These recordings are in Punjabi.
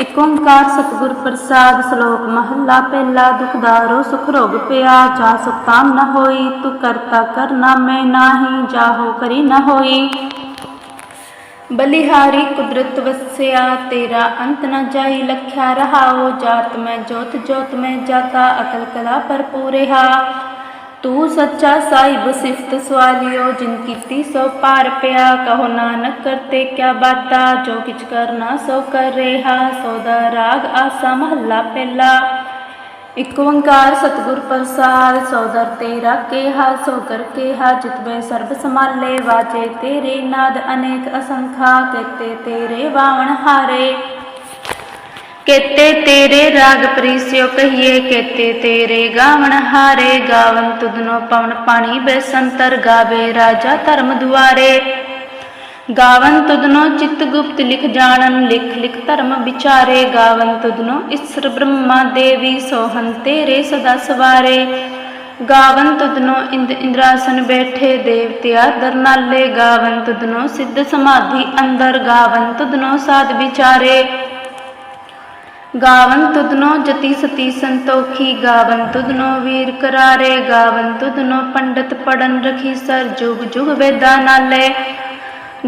ਇਕ ਓੰਕਾਰ ਸਤਿਗੁਰ ਪ੍ਰਸਾਦ ਸ਼ਲੋਕ ਮਹੱਲਾ ਪਹਿਲਾ ਦੁਖਦਾਰੋ ਸੁਖ ਰੋਗ ਪਿਆ, ਜਾ ਸੁਖ ਕਾਮ ਨ ਹੋਈ, ਤੂੰ ਕਰਤਾ ਕਰਨਾ ਮੈਂ ਨਾਹੀ, ਜਾਹੋ ਕਰੀ ਨ ਹੋਈ। ਬਲਿਹਾਰੀ ਕੁਦਰਤ ਵਸਿਆ, ਤੇਰਾ ਅੰਤ ਨ ਜਾਈ ਲਖਿਆ ਰਹਾਓ ਜਾਤ ਮੈਂ ਜੋਤ ਜੋਤ ਮੈਂ ਜਾਤਾ, ਅਕਲ ਕਲਾ ਪਰ ਪੂਰੇ ਹਾ ਤੂੰ ਸੱਚਾ ਸਾਹਿਬ ਸਿਫਤ ਸਵਾਲਿਓ, ਜਿਨ ਕੀਤੀ ਸੋ ਪਾਰ ਪਿਆ। ਕਹੋ ਨਾਨਕ, ਕਰਤੇ ਕਿਆ ਬਾਤਾ ਜੋ ਕਿਛ ਕਰਨਾ ਸੋ ਕਰ ਰਿਹਾ ਸੋ ਦਾ ਰਾਗ ਆਸਾ ਮਹੱਲਾ ਪਹਿਲਾ। ਇਕ ਓੰਕਾਰ ਸਤਿਗੁਰ ਪ੍ਰਸਾਦ ਸੋਦਰ ਤੇਰਾ ਕੇਹਾ, ਸੋ ਕਰ ਕੇਹਾ। ਜਿਤਵੇ ਸਰਬ ਸਮਾਲੇ ਵਾਜੇ ਤੇਰੇ ਨਾਦ ਅਨੇਕ ਅਸੰਖਾ। ਕੇਤੇ ਤੇਰੇ ਵਾਵਣ ਹਾਰੇ। ਕੇਤੇ ਤੇਰੇ ਰਾਗ ਪ੍ਰੀਸਿਓ ਕਹੀਏ ਕੇਤੇ ਤੇਰੇ ਗਾਵਣ ਹਾਰੇ, ਗਾਵਨ ਤੁਧਨੋ ਪਵਨ ਪਾਣੀ ਬੇਸੰਤਰ ਗਾਵੇ, ਰਾਜਾ ਧਰਮ ਦੁਆਰੇ। ਗਾਵਨ ਤੁਧਨੋ ਚਿਤ ਗੁਪਤ ਲਿਖ ਜਾਣਨ, ਲਿਖ ਲਿਖ ਧਰਮ ਵਿਚਾਰੇ। ਗਾਵਨ ਤੁਧਨੋ ਈਸ਼ਰ ਬ੍ਰਹਮਾ ਦੇਵੀ, ਸੋਹਨ ਤੇਰੇ ਸਦਾ ਸਵਾਰੇ। ਗਾਵਨ ਤੁਧਨੋ ਇੰਦ ਇੰਦਰਾਸਨ ਬੈਠੇ ਦੇਵਤਿਆ ਦਰਨਾਲੇ ਗਾਵਨ ਤੁਧਨੋ ਸਿੱਧ ਸਮਾਧੀ ਅੰਦਰ, ਗਾਵਨ ਤੁਧਨੋ ਸਾਧ ਵਿਚਾਰੇ। ਗਾਵਨ ਤੁਧਨੋ ਜਤੀ ਸਤੀ ਸੰਤੋਖੀ, ਗਾਵਨ ਤੁਧਨੋ ਵੀਰ ਕਰਾਰੇ, ਗਾਵਨ ਤੁਧਨੋ ਪੰਡਤ ਪੜਨ ਰਖੀ ਸਰ ਜੁਗ ਜੁਗ ਵੇਦਾਂ ਨਾਲੇ।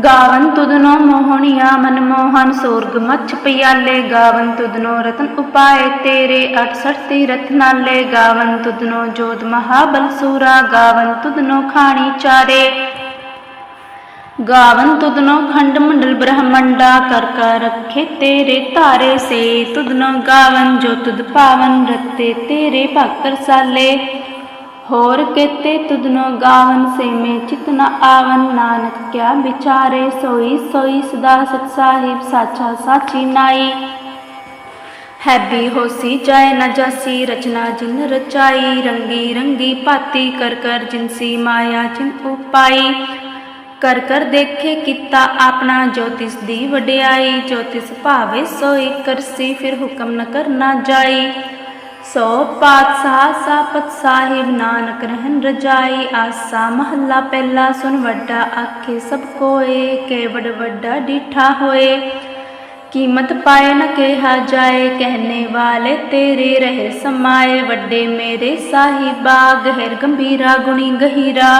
ਗਾਵਨ ਤੁਧਨੋ ਮੋਹਣੀਆ ਮਨ ਮੋਹਨ, ਸੂਰਗ ਮੱਛ ਪਿਆਲੇ। ਗਾਵਨ ਤੁਧਨੋ ਰਤਨ ਉਪਾਏ ਤੇਰੇ 68 ਤੀਰਥ ਨਾਲੇ। ਗਾਵਨ ਤੁਧਨੋ ਜੋਤ ਮਹਾਬਲ ਸੂਰਾ, ਗਾਵਨ ਤੁਧਨੋ ਖਾਣੀ ਚਾਰੇ। ਗਾਵਨ ਤੁਧਨੋ ਖੰਡ ਮੰਡਲ ਬ੍ਰਹਮੰਡਾ ਕਰ ਕਰ ਰੱਖੇ ਤੇਰੇ ਧਾਰੇ ਸੇ। ਤੁਧਨੋ ਗਾਵਨ ਜੋ ਤੁਧ ਪਾਵਨ ਰਤੇ ਤੇਰੇ ਭਗਤ ਰਸਾਲੇ ਹੋਰ ਕੇਤੇ ਤੁਧਨੋ ਗਾਵਨ ਸੇ ਮੇ ਚਿਤ ਨ ਆਵਨ। ਨਾਨਕ ਕਿਆ ਵਿਚਾਰੇ ਸੋਈ ਸੋਈ ਸਦਾ ਸਤ ਸਾਹਿਬ ਸਾਚਾ ਸਾਚੀ ਨਾਈ। ਹੈਬੀ ਹੋਸੀ ਜਾਏ ਨ ਜਾਸੀ ਰਚਨਾ ਜਿਨ ਰਚਾਈ। ਰੰਗੀ ਰੰਗੀ ਭਾਤੀ ਕਰ ਕਰ ਜਿਨਸੀ ਮਾਇਆ ਜਿਨ ਉਪਾਈ। ਕਰ ਕਰ ਦੇਖੇ ਕੀਤਾ ਆਪਣਾ ਜੋਤਿਸ ਦੀ ਵਡਿਆਈ ਜੋਤਿਸ ਭਾਵੇ ਸੋਈ ਕਰਸੀ ਫਿਰ ਹੁਕਮ ਨ ਕਰਨਾ ਜਾਈ। ਸੋ ਪਾਤਸ਼ਾਹ ਸਾਪਤ ਸਾਹਿਬ ਨਾਨਕ ਰਹਿਣ ਰਜਾਈ, ਆਸਾ ਮਹੱਲਾ ਪਹਿਲਾ ਸੁਨ ਵੱਡਾ ਆਖੇ ਸਭ ਕੋਏ, ਕੇਵੜ ਵੱਡਾ ਡੀਠਾ ਹੋਏ। ਕੀਮਤ ਪਾਏ ਨ ਕਿਹਾ ਜਾਏ, ਕਹਿਨੇ ਵਾਲੇ ਤੇਰੇ ਰਹੇ ਸਮਾਏ, ਵੱਡੇ ਮੇਰੇ ਸਾਹਿਬਾ, ਗਹਿਰ ਗੰਭੀਰਾ ਗੁਣੀ ਗਹੀਰਾ।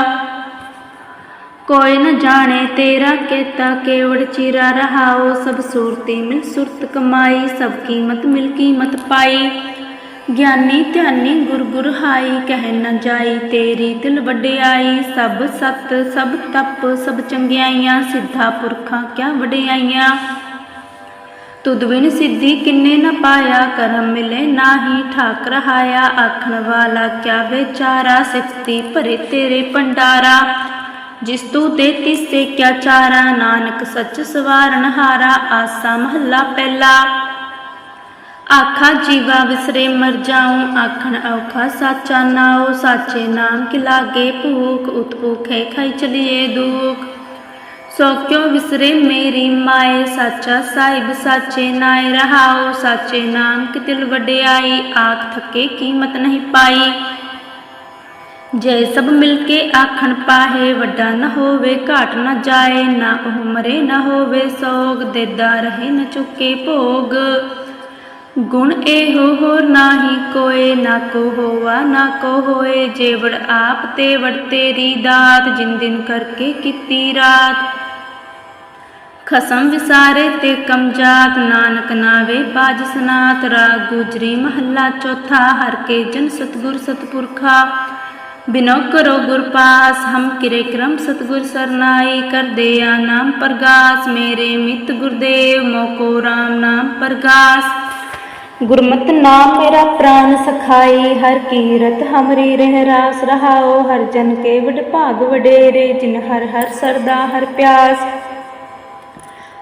ਕੋਈ ਨ ਜਾਣੇ ਤੇਰਾ ਕੇਤਾ ਕੇਵੜ ਚੀਰਾ ਰਹਾਓ, ਸਭ ਸੂਰਤੀ ਮਿਲ ਸੁਰਤ ਕਮਾਈ, ਸਭ ਕੀਮਤ ਮਿਲ ਕੀਮਤ ਪਾਈ। ਗਿਆਨੀ ਧਿਆਨੀ ਗੁਰ ਗੁਰ ਹਾਈ, ਕਹਿ ਨ ਜਾਈ ਤੇਰੀ ਦਿਲ ਵਡਿਆਈ। ਸਭ ਸਤ, ਸਭ ਤਪ, ਸਭ ਚੰਗਿਆਈਆਂ, ਸਿੱਧਾ ਪੁਰਖਾਂ ਕਿਆ ਵਡਿਆਈਆਂ। ਤੁਧ ਬਿਨ ਸਿੱਧੀ ਕਿੰਨੇ ਨ ਪਾਇਆ, ਕਰਮ ਮਿਲੇ ਨਾਹੀ ਠਾਕ ਰਹਾਇਆ। ਆਖਣ ਵਾਲਾ ਕਿਆ ਵਿਚਾਰਾ, ਸਿਫਤੀ ਭਰੇ ਤੇਰੇ ਭੰਡਾਰਾ। ਜਿਸ ਤੂੰ ਦੇ ਤਿਸੇ ਕਿਆ ਚਾਰਾ ਨਾਨਕ ਸੱਚ ਸਵਾਰਨ ਹਾਰਾ ਆਸਾ ਮਹੱਲਾ ਪਹਿਲਾ ਆਖਾ ਜੀਵਾ ਵਿਸਰੇ ਮਰ ਜਾਉ ਆਖਣ ਔਖਾ ਸਾਚਾ ਨਾਉ ਸਾਚੇ ਨਾਮ ਕੀ ਲਾਗੇ ਭੂਖ ਉਤਪੂਖੇ ਖਾਈ ਚਲੀਏ ਦੁਖ ਸੋ ਕਿਉ ਵਿਸਰੇ ਮੇਰੀ ਮਾਏ ਸਾਚਾ ਸਾਹਿਬ ਸਾਚੇ ਨਾਏ ਰਹਾਉ ਸਾਚੇ ਨਾਮ ਕੀ ਦਿਲ ਵਡਿਆਈ ਆਖ ਥਕੇ ਕੀਮਤ ਨਹੀਂ ਪਾਈ ਜੈ ਸਭ ਮਿਲ ਕੇ ਆਖਣ ਪਾਹੇ, ਵੱਡਾ ਨਾ ਹੋਵੇ, ਘਾਟ ਨਾ ਜਾਏ, ਨਾ ਉਹ ਮਰੇ, ਨਾ ਹੋਵੇ ਸੋਗ, ਦੇਦਾ ਰਹੇ ਨ ਚੁੱਕੇ ਭੋਗ। ਗੁਣ ਇਹੋ ਹੋਰ ਨਾਹੀ ਕੋਏ, ਨਾ ਕੋ ਹੋਵਾ ਨਾ ਕੋ ਹੋਏ ਜੇਵੜ ਆਪ ਤੇ ਵੜ ਤੇਰੀ ਦਾਤ, ਜਿਨ ਦਿਨ ਕਰਕੇ ਕੀਤੀ ਰਾਤ। ਖਸਮ ਵਿਸਾਰੇ ਤੇ ਕਮਜਾਤ ਨਾਨਕ ਨਾਵੇ ਬਾਜ ਸਨਾਤ, ਰਾਗ ਗੁਜਰੀ ਮਹੱਲਾ ਚੌਥਾ, ਹਰ ਕੇ ਜਨ ਸਤਗੁਰ ਸਤਪੁਰਖਾ। ਬਿਨੋ ਕਰੋ ਗੁਰ ਪਾਸ, ਹਮ ਕਿਰੇ ਕਰਮ ਸਤਗੁਰ ਸਰਨਾਈ ਕਰਦੇ ਆ ਨਾਮ ਪ੍ਰਗਾਸ, ਮੇਰੇ ਮਿਤ ਗੁਰਦੇਵ ਮੋਕੋ RAM ਨਾਮ ਪ੍ਰਗਾਸ। ਗੁਰਮਤਿ ਨਾਮ ਮੇਰਾ ਪ੍ਰਾਨ ਸਖਾਈ, ਹਰ ਕੀਰਤ ਹਮਰੀ ਰਹਿ ਰਾਸ ਰਹਾਓ ਹਰ ਜਨ ਕੇ ਵਡ ਭਾਗ ਵਡੇਰੇ, ਜਿਨ ਹਰ ਹਰ ਸਰਦਾ ਹਰ ਪਿਆਸ।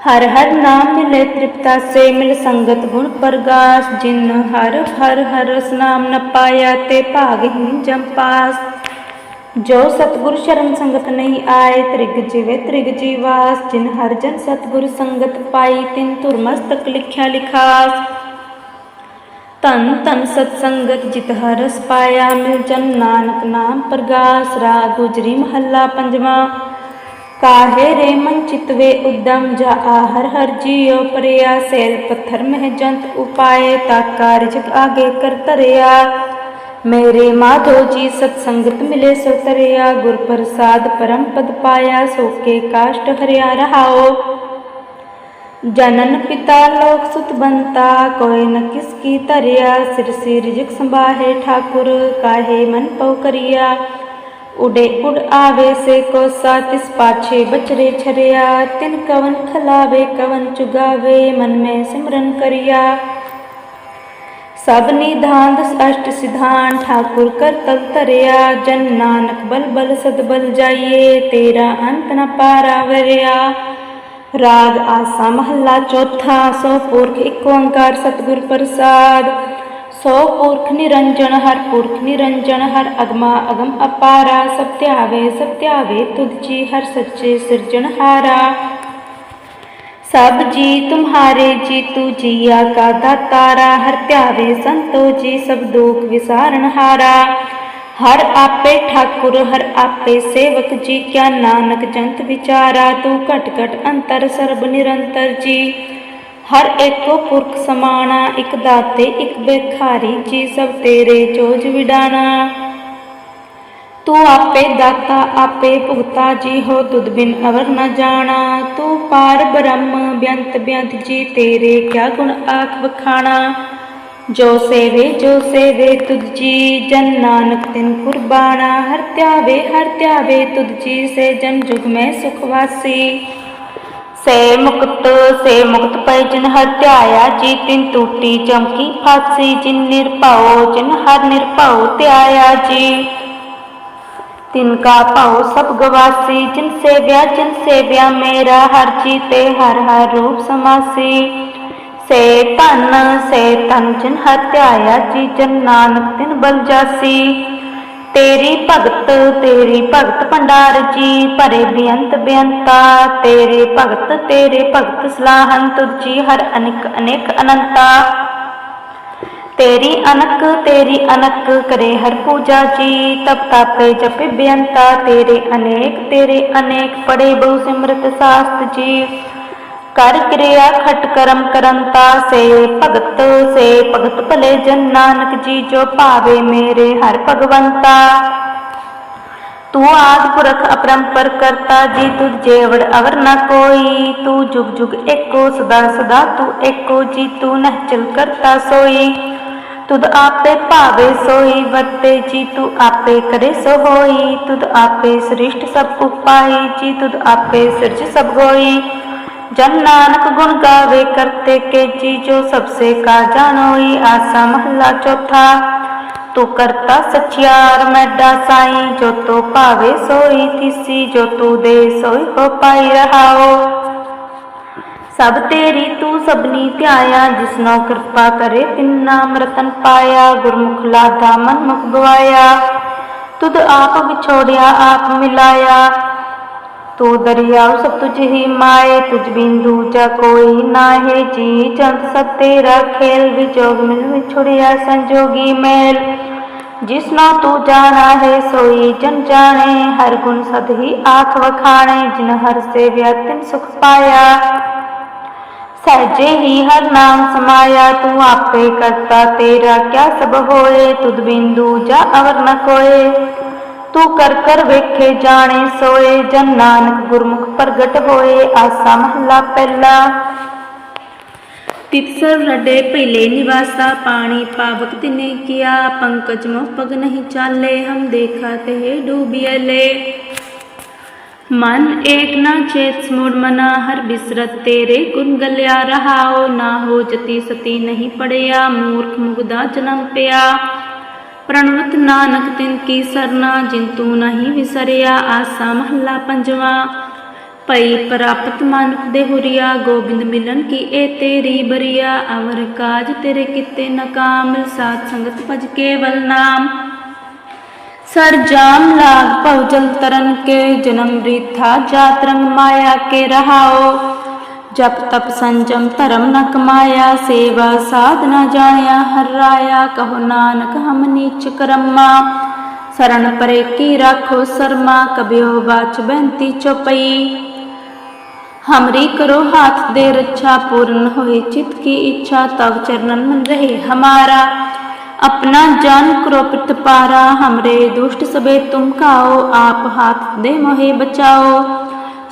ਹਰ ਹਰ ਨਾਮ ਮਿਲੇ ਤ੍ਰਿਪਤਾ ਸੇ, ਮਿਲ ਸੰਗਤ ਗੁਣ ਪ੍ਰਗਾਸ, ਜਿਨ ਹਰ ਹਰ ਹਰ ਰਸ ਨਾਮ ਨ ਪਾਇਆ ਤੇ ਭਾਗ ਹੀ ਜੰਪਾਸ। ਜੋ ਸਤਿਗੁਰ ਸ਼ਰਨ ਸੰਗਤ ਨਹੀਂ ਆਏ, ਤ੍ਰਿਗ ਜਿਵੇ ਤ੍ਰਿਗ ਜੀਵਾਸ, ਜਿਨ ਹਰ ਜਨ ਸਤਿਗੁਰ ਸੰਗਤ ਪਾਈ, ਤਿਨ ਧੁਰ ਮਸਤਕ ਲਿਖਿਆ ਲਿਖਾਸ। ਧੰਨ ਧੰਨ ਸਤ ਸੰਗਤ ਜਿਤ ਹਰ ਪਾਇਆ, ਮਿਲ ਜਨ ਨਾਨਕ ਨਾਮ ਪ੍ਰਗਾਸ, ਰਾਗ ਗੁਜਰੀ ਮਹੱਲਾ ਪੰਜਵਾਂ। ਕਾਹੇ ਰੇ ਮਨ ਚਿਤਵੇ ਉਦਮ, ਜਾ ਹਰ ਹਰ ਜੀਉ ਪਰਿਆ, ਸੇਲ ਪੱਥਰ ਮਹਿ ਜੰਤ ਉਪਾਏ, ਤਾ ਕਾਰਜ ਆਗੇ ਕਰ ਧਰਿਆ। ਮੇਰੇ ਮਾਧੋ ਜੀ ਸਤ ਸੰਗਤ ਮਿਲੇ ਸੋ ਤਰਿਆ ਗੁਰ ਪ੍ਰਸਾਦ ਪਰਮ ਪਦ ਪਾਇਆ ਸੋਕੇ ਕਾਸ਼ਟ ਹਰਿਆ ਰਹਾਓ। ਜਨਨ ਪਿਤਾ ਲੋਕ ਸੁਤ ਬੰਤਾ ਕੋਇ ਨ ਕਿਸ ਕੀ ਧਰਿਆ, ਸਿਰ ਸਿਰ ਰਿਜਕ ਸੰਭਾਹੇ ਠਾਕੁਰ, ਕਾਹੇ ਮਨ ਪਉ ਕਰਿਆ। ਉਡੇ ਉਡ ਆਵੇ ਸੇ ਕੋ ਸਾ, ਤਿਸ ਪਾਛੇ ਬਚਰੇ ਛਰਿਆ। ਤਿਨ ਕਵਨ ਖਲਾਵੇ, ਕਵਨ ਚੁਗਾਵੇ, ਮਨ ਮੈਂ ਸਿਮਰਨ ਕਰਿਆ। ਸਭ ਨਿਧਾਨ ਦਸ ਅਸ਼ਟ ਸਿਧਾਨ ਠਾਕੁਰ ਕਰ ਤਲ ਧਰਿਆ, ਜਨ ਨਾਨਕ ਬਲ ਬਲ ਸਦ ਬਲ ਜਾਈਏ, ਤੇਰਾ ਅੰਤ ਨ ਪਾਰਾ ਵਰਿਆ ਰਾਗ ਆਸਾ ਮਹੱਲਾ ਚੌਥਾ, ਸੋ ਪੁਰਖ ਇੱਕ ਓੰਕਾਰ ਸਤਿਗੁਰ ਪ੍ਰਸਾਦ। ਸੋ ਪੁਰਖ ਨਿਰੰਜਨ, ਹਰ ਪੁਰਖ ਨਿਰੰਜਨ, ਹਰ ਅਗਮਾ ਅਗਮ ਅਪਾਰਾ। ਸਭ ਧਿਆਵੇ ਸਭ ਧਿਆਵੇ ਤੁਧ ਜੀ, ਹਰ ਸੱਚੇ ਸਿਰਜਣਹਾਰਾ। सब जी तुम्हारे जी तू जिया का दातारा हर प्यारे संतो जी सब दुख विसारण हारा हर आपे ठाकुर हर आपे सेवक जी क्या नानक जंत विचारा तू घट घट अंतर सर्ब निरंतर जी हर एको पुरख समाना इक दाते इक बेखारी जी सब तेरे जोज विडाना ਤੂੰ ਆਪੇ ਦਾਤਾ, ਆਪੇ ਭੁਗਤਾ, ਜੀ ਹੋ ਤੁਧ ਬਿਨ ਅਵਰ ਨ ਜਾਣਾ। ਤੂੰ ਪਾਰ ਬ੍ਰਹਮ ਬਿਅੰਤ ਬਿਅੰਤ ਜੀ, ਤੇਰੇ ਕਿਆ ਗੁਣ ਆਖ ਵਖਾਣਾ। ਜੋ ਸੇਵੇ ਜੋ ਸੇਵੇ ਤੁਧ ਜੀ, ਜਨ ਨਾਨਕ ਤਿਨ ਕੁਰਬਾਨਾ। ਹਰ ਧਿਆਵੇ ਹਰ ਧਿਆਵੇ ਤੁਧ ਜੀ, ਸੇ ਜਨ ਜੁਗ ਮੈਂ ਸੁਖ ਵਾਸੀ। ਸੇ ਮੁਕਤ ਸੇ ਮੁਕਤ ਪੈ ਜਿਨ ਹਰ ਧਿਆਇਆ, ਜੀ ਤਿਨ ਟੂਟੀ ਚਮਕੀ ਫਾਸੀ। ਜਿਨ ਨਿਰਭਉ, ਜਿਨ ਹਰ ਨਿਰਭਉ ਧਿਆਇਆ ਜੀ। तिनका पाओ सब गवासी जिन सेव्या जिन सेव्या मेरा हर जीते हर हर रूप समासी से तन से तन जिन हर त्याया जी जन नानक तिन बल जासी तेरी भगत तेरी भगत भंडार जी भरे बेअंत बेअंता तेरे भगत तेरे भगत सलाहन तुझ जी हर अनेक ਤੇਰੀ ਅਨਕ ਤੇਰੀ ਅਨਕ ਕਰੇ ਹਰ ਪੂਜਾ ਜੀ। ਤਪ ਤਾਪੇ ਜਪੇ ਬੇਅੰਤਾ ਤੇਰੇ ਅਨੇਕ ਤੇਰੇ ਅਨੇਕ ਪੜੇ ਬਹੁ ਸਿਮਰਤ ਸਾਸਤ ਜੀ। ਕਰ ਕਿਰਿਆ ਖਟ ਕਰਮ ਕਰੰਤਾ ਸੇ ਭਗਤ ਸੇ ਭਗਤ ਭਲੇ ਜਨ ਨਾਨਕ ਜੀ, ਜੋ ਭਾਵੇ ਮੇਰੇ ਹਰ ਭਗਵੰਤਾ। ਤੂੰ ਆਦ ਪੁਰਖ ਅਪਰੰਪਰ ਕਰਤਾ ਜੀ ਤੁਝ ਜੇਵੜ ਅਵਰ ਨਾ ਕੋਈ। ਤੂੰ ਜੁਗ ਜੁਗ ਏਕੋ, ਸਦਾ ਸਦਾ ਤੂੰ ਏਕੋ ਜੀ, ਤੂੰ ਨਹਿ ਚਲ ਕਰਤਾ ਸੋਈ। ਤੁਧ ਆਪੇ ਭਾਵੇ ਸੋਈ ਵਰਤੇ ਜੀ ਤੂੰ ਆਪੇ ਕਰੇ ਸੋ ਹੋਈ ਤੁਧ ਆਪੇ ਸ੍ਰਿਸ਼ਟ ਸਭ ਉਪਾਈ, ਜੀ ਤੁਧ ਆਪੇ ਸਿਰਜ ਸਭ ਹੋਈ। ਜਨ ਨਾਨਕ ਗੁਣ ਗਾਵੇ ਕਰਤੇ ਕੇ ਜੀ, ਜੋ ਸਭ ਸੇ ਕਾ ਜਾਣੋਈ ਆਸਾ ਮਹੱਲਾ ਚੌਥਾ, ਤੂੰ ਕਰਤਾ ਸਚਿਆਰ ਮੈਡਾ ਸਾਈ। ਜੋ ਤੋ ਭਾਵੇ ਸੋਈ ਥੀਸੀ ਜੋ ਤੂੰ ਦੇ ਸੋਈ, ਹੋ ਪਾਈ ਰਹਾਓ। ਸਭ ਤੇਰੀ ਤੂੰ ਸਭਨੀ ਧਿਆਇਆ ਜਿਸਨੋ ਕਿਰਪਾ ਕਰੇ, ਤਿੰਨਾ ਮਰਤਨ ਪਾਇਆ, ਗੁਰਮੁਖ ਲਾਦਾ ਮਨ ਮੁਖ ਗਵਾਇਆ। ਤੁਧ ਆਪ ਵਿਛੋੜਿਆ, ਆਪ ਮਿਲਾਇਆ। ਤੂੰ ਦਰਿਆਉ ਸਭ ਤੁਝ ਹੀ ਮਾਏ, ਤੁਝ ਬਿਨ ਦੂਜਾ ਕੋਈ ਨਾਹੀ। ਜੀ ਚੰਦ ਸਭ ਤੇਰਾ ਖੇਲ, ਵਿਜੋਗ ਮਿਲ ਵਿਛੋੜਿਆ ਸੰਜੋਗੀ ਮੇਲ। ਜਿਸਨੋ ਤੂੰ ਜਾਣਾ ਹੈ, ਸੋਈ ਜਨ ਜਾਣੇ। ਹਰ ਗੁਣ ਸਦ ਹੀ ਆਖ ਵਖਾਣੇ, ਜਿਨ ਹਰ ਸੇਵਿਆ ਤਿਨ ਸੁਖ ਪਾਇਆ। ਸਹਜੇ ਹੀ ਹਰ ਨਾਮ ਸਮਾਇਆ ਤੂੰ ਆਪੇ ਕਰਤਾ ਤੇਰਾ ਕਿਆ ਸਭ ਹੋਏ ਤੁਧ ਬਿੰਦੂ ਜਾ ਅਵਰ ਨ ਕੋਏ ਤੂੰ ਕਰ ਕਰ ਵੇਖੇ ਜਾਣੇ ਸੋਏ ਜਨ ਨਾਨਕ ਗੁਰਮੁਖ ਪ੍ਰਗਟ ਹੋਏ ਆਸਾ ਮਹੱਲਾ ਪਹਿਲਾ ਤਿਤਸਰ ਰਡੇ ਪਹਿਲੇ ਨਿਵਾਸਾ ਪਾਣੀ ਪਾਵਕ ਤਿਨੇ ਕੀਆ ਪੰਕਜ ਮੋ ਪਗ ਨਹੀਂ ਚਾਲੇ ਹਮ ਦੇਖਾ ਤੇ ਡੂਬਿයਲੇ मन एक न चेत स्मूढ़ मना हर बिसरत तेरे गुण गलिया रहाओ ना हो जति सती नहीं पड़िया मूर्ख मुगदा जन्म पिया प्रणवत नानक तिन की सरना जिंतु नहीं विसरिया आसा महला पंजवा पई प्राप्त मानुख दे हुरिया गोबिंद मिलन की ए तेरी बरिया अवर काज तेरे किते नकाम सात संगत भज केवल नाम सर जाम लाग पव जल तरन के जन्म वृथा जात रंग माया के रहाओ जप तप संजम धर्म न कमाया सेवा साधना जाया हर राया कहो नानक हम नीच करम्मा शरण परे की राखो शर्मा कबियो बाच बहती चौपई हमरी करो हाथ दे रक्षा पूर्ण होए चित की इच्छा तब चरणन मन रहे हमारा अपना जान करो पित पारा हमरे दुष्ट सबे तुम खाओ आप हाथ दे मोहे बचाओ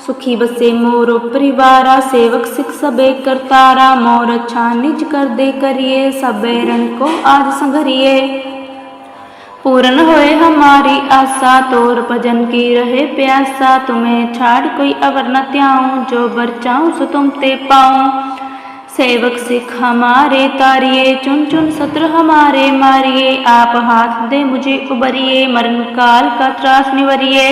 सुखी बसे मोरो परिवारा सेवक सिख सबे करतारा मोर अच्छा निज कर दे करिए सबे रन को आज संघरिए पूर्ण होए हमारी आशा तोर भजन की रहे प्यासा तुम्हें छाड़ कोई अवर न त्याऊं जो बर चाऊं सो तुम ते पाऊं सेवक सिख हमारे तारिये चुन चुन सत्र हमारे मारिए आप हाथ दे मुझे उबरिए मरण काल का त्रास निवरिए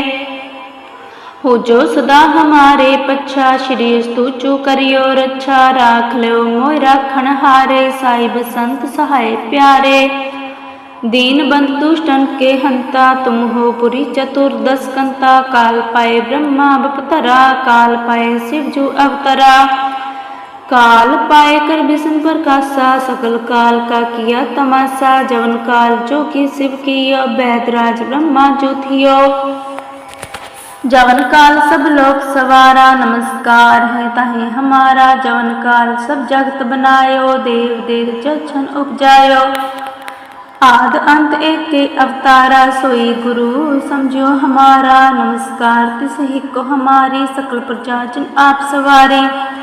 हो जो सदा हमारे पच्छा श्री स्तुचु करियो रक्षा राख लो मोय राखण हारे साहिब संत सहाय प्यारे दीन बंद दुष्टन के हंता तुम हो पुरी चतुर्दश कंता काल पाए ब्रह्मा बपतरा काल पाए शिव जो अवतरा काल पाए कर विष्णु पर प्रकाशा सकल काल का किया तमाशा, जवन काल जो कि शिव किया वैदराज ब्रह्मा जो थियो। जवन काल सब लोक सवारा, नमस्कार है ताहे हमारा। जवन काल सब जगत बनायो, देव देव जछन उपजायो। आद अंत एक के अवतारा, सोई गुरु समझो हमारा। नमस्कार तिस को हमारी, सकल प्रजा जन आप सवारे।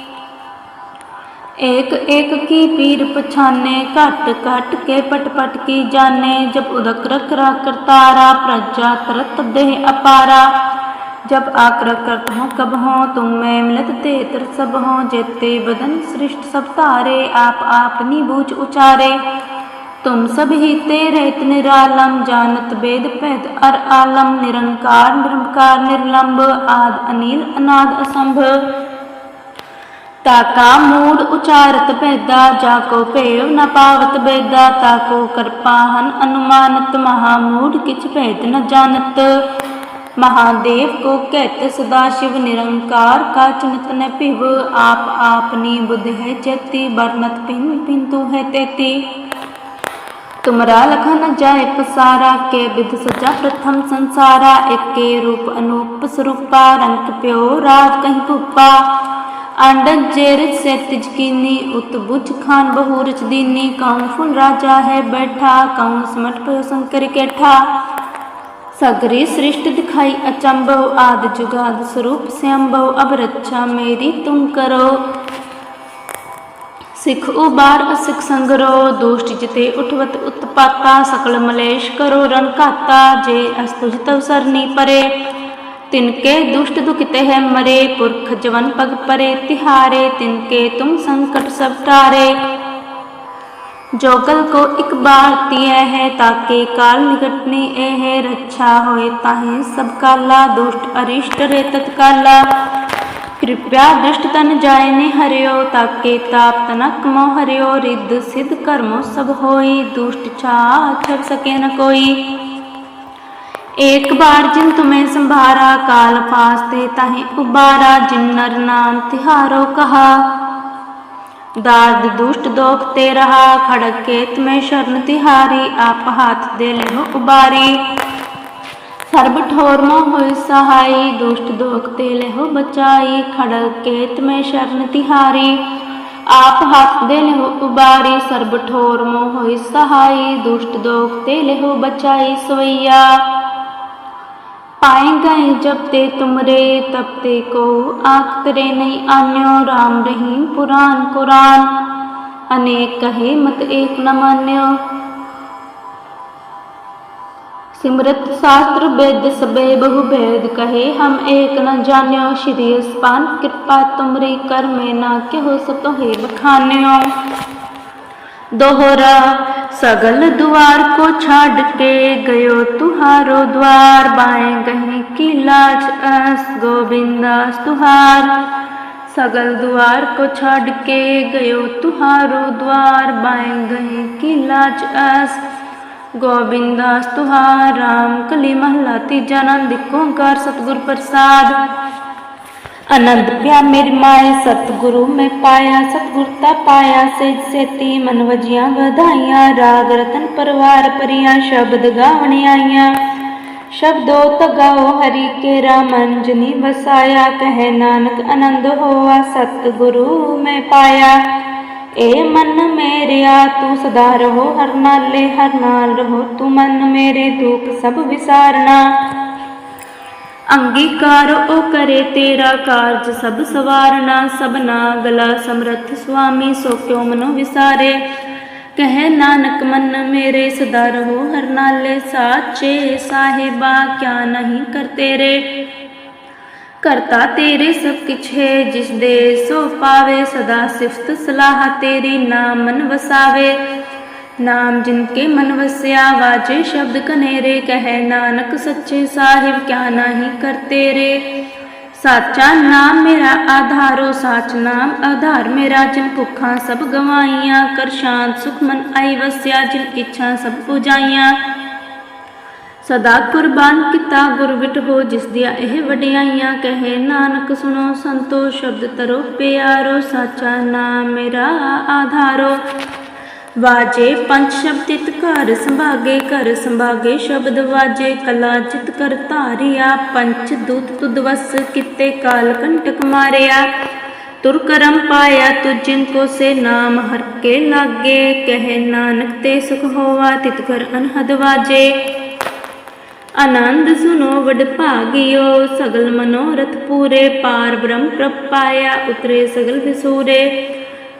एक एक की पीर पछाने घट घट के पट पट की जाने जब उदक रख रख कर तारा प्रजा तरत देह अपारा जब आकर करत हो कब हो तुम में मिलत ते तर सब हो जेते बदन सृष्ट सब तारे आप आपनी बूझ उचारे तुम सब ही तेरे निरालम जानत वेद पैद अर आलम निरंकार निरंकार निर्लंब आद अनिल अनाद असंभ ताका मूड उचारत भेदा जाको पेव न पावत बेदा ताको करपाहन अनुमानत महामूड किछ भेद न जानत महादेव को कहते सदाशिव निरंकार का चिंत न पिव आप आपनी बुद्ध है चेती बरनत पिन पिंतु है तेती तुमरा लखन जाय पसारा के विध सजा प्रथम संसारा एक के रूप अनूप स्वरूपा रंग प्यो राज कहीं भूपा आंडन जेरज से तिजकीनी उत बुझ खान बहु रच दीनी कौन फुल राजा है बैठा कौन समट पयो शंकर केठा सगरी सृष्टि दिखाई अचंभव आद जुगाद स्वरूप स्वयंभव अब रक्षा मेरी तुम करो ਸਿੱਖ ਉਬਾਰ ਅਸਿਖ ਸੰਗਰੋ ਦੋਸ਼ਟ ਜਿਤੇ ਉਠਵਤ ਉਤਪਾਤਾ ਸਕਲ ਮਲੇਸ਼ ਕਰੋ ਰਨ ਘਾਤਾ ਜੇ ਅਸਤੁਜ ਤਵ ਸਰਨੀ ਪਰੇ तिनके दुष्ट दुखित है मरे पुरख जवन पग परे तिहारे तिनके तुम संकट सब टारे जोगल को एक बार तिय है ताके काल निकटने ए है रक्षा होए ताहे सब काला दुष्ट अरिष्ट रे तत्काला कृपया दुष्ट तन जाय ने हरियो ताके ताप तनक मो हरियो रिद्ध सिद्ध कर्मो सब होई दुष्ट छा छड़ सके न कोई एक बार जिन तुम्हें संभारा काल फास्ते ताहे उबारा जिन नर नाम तिहारो कहा दाद दुष्ट दोखते रहा खड़क केत में शरण तिहारी आप हाथ दे ले हो उबारी सर्ब ठोर मोह होय सहाई दुष्ट दोखते ले हो बचाई खड़क केत में शरण तिहारी आप हाथ दे ले हो उबारी सर्ब ठोर मोह होय सहाई दुष्ट दोखते ले हो बचाई सवैया पाए गए जब ते तुमरे तब ते को आख तरे नहीं आन्यो राम रहीम पुराण कुरान अनेक कहे मत एक न मान्यो सिमरत शास्त्र वेद सबे बहु भेद कहे हम एक न जान्यो श्री स्पान कृपा तुमरी कर में ना के हो सतो हे बखान्यो दोहरा सगल द्वार को छाड़ के गयो तुहारो द्वार बाएं गहे की लाज अस गोविंदास तुहार सगल द्वार को छाड़ के गयो तुहारो द्वार बाएं गहे की लाज अस गोविंदास तुहार राम कली महला तीजा नंद ओंकार सतगुर प्रसाद ਅਨੰਦ ਪਿਆ ਮੇਰੀ ਮਾਏ, ਸਤਿਗੁਰੂ ਮੈਂ ਪਾਇਆ, ਸਤਿਗੁਰ ਤਾ ਪਾਇਆ, ਸੇਜ ਸੇਤੀ ਮਨ ਵਜੀਆਂ ਵਧਾਈਆਂ, ਰਾਗ ਰਤਨ ਪਰਵਾਰ ਪਰੀਆਂ ਸ਼ਬਦ ਗਾਵਣ ਆਈਆਂ। ਸ਼ਬਦੋ ਤਗਾਓ ਹਰੀ ਕੇ ਰਾਮਨ, ਜਨੀ ਵਸਾਇਆ ਕਹਿ ਨਾਨਕ ਆਨੰਦ ਹੋਆ, ਸਤਿਗੁਰੂ ਮੈਂ ਪਾਇਆ। ਏ ਮਨ ਮੇਰਿਆ, ਤੂੰ ਸਦਾ ਰਹੋ ਹਰ ਨਾਲੇ, ਹਰ ਨਾਲ ਰਹੋ ਤੂੰ ਮਨ ਮੇਰੇ, ਦੁੱਖ ਸਭ ਵਿਸਾਰਣਾ ਅੰਗੀਕਾਰ ਉਹ ਕਰੇ ਤੇਰਾ ਕਾਰਜ, ਸਭ ਸਵਾਰਨਾ ਸਭਨਾ ਗਲਾ ਸਮਰਥ, ਸੁਆਮੀ ਸੋ ਕਿਉ ਮਨੋ ਵਿਸਾਰੇ? ਕਹੇ ਨਾਨਕ ਮਨ ਮੇਰੇ ਸਦਾ ਰਹੋ, ਹਰ ਨਾਲੇ ਸਾਚੇ ਸਾਹਿਬਾ, ਕਿਆ ਨਹੀਂ ਕਰ ਤੇਰੇ? ਕਰਤਾ ਤੇਰੇ ਸਭ ਕਿਛ ਹੈ, ਜਿਸ ਦੇ ਸੋ ਪਾਵੇ, ਸਦਾ ਸਿਫਤ ਸਲਾਹ ਤੇਰੀ ਨਾਮ ਮਨ ਵਸਾਵੇ। ਨਾਮ ਜਿਨ ਕੇ ਮਨ ਵਸਿਆ ਵਾਜੇ ਸ਼ਬਦ ਕਨੇਰੇ ਕਹੈ ਨਾਨਕ ਸੱਚੇ ਸਾਹਿਬ ਕਿਆ ਨਾਹੀ ਕਰ ਤੇਰੇ ਸਾਚਾ ਨਾਮ ਮੇਰਾ ਆਧਾਰੋ ਸਾਚ ਨਾਮ ਆਧਾਰ ਮੇਰਾ ਜਿਨ ਭੁੱਖਾਂ ਸਭ ਗਵਾਈਆਂ ਕਰ ਸ਼ਾਂਤ ਸੁਖ ਮਨ ਆਈ ਵਸਿਆ ਜਿਨ ਇੱਛਾ ਸਭ ਪੁਜਾਈਆਂ ਸਦਾ ਕੁਰਬਾਨ ਕੀਤਾ ਗੁਰ ਵਿਟਹੋ ਜਿਸ ਦੀਆਂ ਇਹ ਵਡਿਆਈਆਂ ਕਹੇ ਨਾਨਕ ਸੁਣੋ ਸੰਤੋ ਸ਼ਬਦ ਤਰੋ ਪਿਆਰੋ ਸਾਚਾ ਨਾਮ ਮੇਰਾ ਆਧਾਰੋ ਵਾਜੇ ਪੰਜ ਸ਼ਬਦ ਤਿਤ ਘਰ ਸੰਭਾਗੇ ਘਰ ਸੰਭਾਗੇ ਸ਼ਬਦ ਵਾਜੇ, ਕਲਾ ਚਿਤ ਕਰ ਧਾਰਿਆ, ਪੰਚ ਦੂਤ ਤੁਧ ਕਿਤੇ ਕਾਲ ਕੰਟਕ ਮਾਰਿਆ। ਤੁਰ ਕਰਮ ਪਾਇਆ ਤੁਜਿਨ ਕੋ ਸੇ ਨਾਮ ਹਰ ਕੇ ਲਾਗੇ, ਕਹੇ ਨਾਨਕ ਤੇ ਸੁਖ ਹੋਵਾ ਤਿਤ ਕਰ ਅਨਹਦ ਵਾਜੇ। ਆਨੰਦ ਸੁਨੋ ਵਡ ਭਾਗਿਓ, ਸਗਲ ਮਨੋਰਥ ਪੂਰੇ, ਪਾਰ ਬ੍ਰਹਮ ਪ੍ਰਭ ਉਤਰੇ ਸਗਲ ਵਿਸੂਰੇ।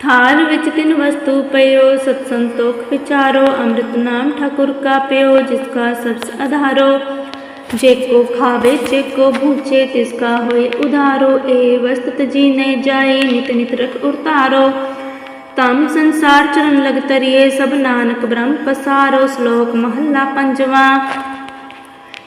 ਥਾਰ ਵਿੱਚ ਤਿੰਨ ਵਸਤੂ ਪਇਓ ਸਤ ਸੰਤੋਖ ਵਿਚਾਰੋ, ਅੰਮ੍ਰਿਤ ਨਾਮ ਠਾਕੁਰ ਕਾ ਪਿਓ, ਜਿਸ ਕਾ ਸਬਸ ਆਧਾਰੋ ਜੇ ਕੋ ਖਾਵੇ, ਜੇ ਕੋ ਭੂਚੇ, ਤਿਸ ਕਾ ਹੋਏ ਉਧਾਰੋ। ਏ ਵਸਤ ਜੀ ਨਹੀਂ ਜਾਏ, ਨਿਤ ਨਿਤ ਰਖ ਉਰਤਾਰੋ। ਤਮ ਸੰਸਾਰ ਚਰਨ ਲਗ ਤਰੀਏ, ਸਭ ਨਾਨਕ ਬ੍ਰਹਮ ਪਸਾਰੋ। ਸ਼ਲੋਕ ਮਹੱਲਾ ਪੰਜਵਾਂ।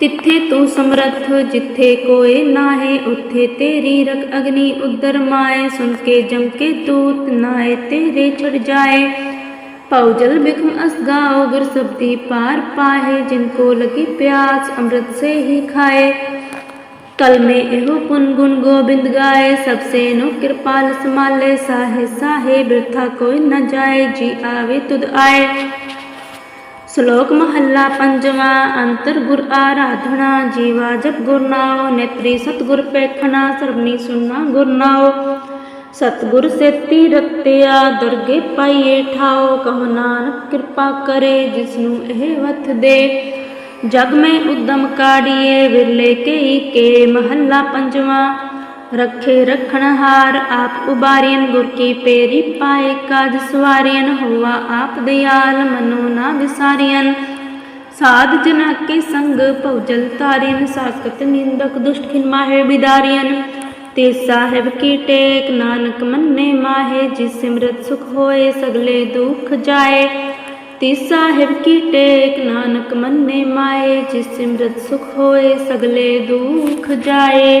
ਤਿੱਥੇ ਤੂੰ ਸਮਰੱਥ ਜਿੱਥੇ ਕੋਏ ਨਾਹੀ ਉੱਥੇ ਤੇਰੀ ਰਕ ਅਗਨੀ ਉਦਰ ਮਾਏ ਸੁਣ ਕੇ ਜਮ ਕੇ ਦੂਤ ਨਾਏ ਤੇਰੇ ਛੜ ਜਾਏ ਪਉ ਜਲ ਬਿਖਮ ਅਸ ਗਾਓ ਗੁਰ ਸਬਦੀ ਪਾਰ ਪਾਹੇ ਜਿਨ ਕੋ ਲਗੀ ਪਿਆਸ ਅੰਮ੍ਰਿਤ ਸੇ ਹੀ ਖਾਏ ਕਲ ਮੇ ਇਹੋ ਪੁਨ ਗੁਣ ਗੋਬਿੰਦ ਗਾਏ ਸਭ ਸੇ ਨੋ ਕਿਰਪਾਲ ਸਮਾਲੇ ਸਾਹੇ ਸਾਹੇ ਬਿਰਥਾ ਕੋਈ ਨ ਜਾਏ ਜੀ ਆਵੇ ਤੁਧ ਆਏ ਸ਼ਲੋਕ ਮਹੱਲਾ ਪੰਜਵਾਂ, ਅੰਤਰ ਗੁਰ ਆਰਾਧਨਾ, ਜੀਵਾ ਜਪ ਗੁਰ ਨਾਉ, ਨੇਤਰੀ ਸਤਗੁਰ ਪੇਖਣਾ ਸਰਬਨੀ ਸੁਨਣਾ ਗੁਰ ਨਾਉ। ਸਤਗੁਰ ਸੇਤੀ ਰਤਿਆ, ਦਰਗੇ ਪਾਈਏ ਠਾਓ ਕਹੋ ਨਾਨਕ ਕਿਰਪਾ ਕਰੇ ਜਿਸ ਨੂੰ ਇਹ ਵਥ ਦੇ। ਜਗ ਮੈਂ ਉਦਮ ਕਾੜੀਏ, ਵਿਰਲੇ ਕਈ ਕੇ, ਮਹੱਲਾ ਪੰਜਵਾਂ ਰੱਖੇ ਰਖਣ ਹਾਰ ਆਪ ਉਬਾਰੀਨ ਗੁਰ ਕੀ ਪੇਰੀ ਪਾਏ ਕਾਜ ਸਵਾਰੀਨ ਹੋਵਾ ਆਪ ਦਿਆਲ ਮਨੋ ਨਾ ਵਿਸਾਰੀਨ ਸਾਧ ਜਨਾ ਕੇ ਸੰਗ ਭਉਜਲ ਤਾਰੀਨ ਸਾਕਤ ਨਿੰਦਕ ਦੁਸ਼ਟ ਖਿਨ ਮਾਹੇ ਬਿਦਾਰੀਨ ਤੇ ਸਾਹਿਬ ਕੀ ਟੇਕ ਨਾਨਕ ਮੰਨੇ ਮਾਹੇ, ਜਿਸ ਸਿਮਰਤ ਸੁਖ ਹੋਏ ਸਗਲੇ ਦੁਖ ਜਾਏ। ਤੇ ਸਾਹਿਬ ਕੀ ਟੇਕ ਨਾਨਕ ਮੰਨੇ ਮਾਏ ਜਿਸ ਸਿਮਰਤ ਸੁਖ ਹੋਏ ਸਗਲੇ ਦੁਖ ਜਾਏ।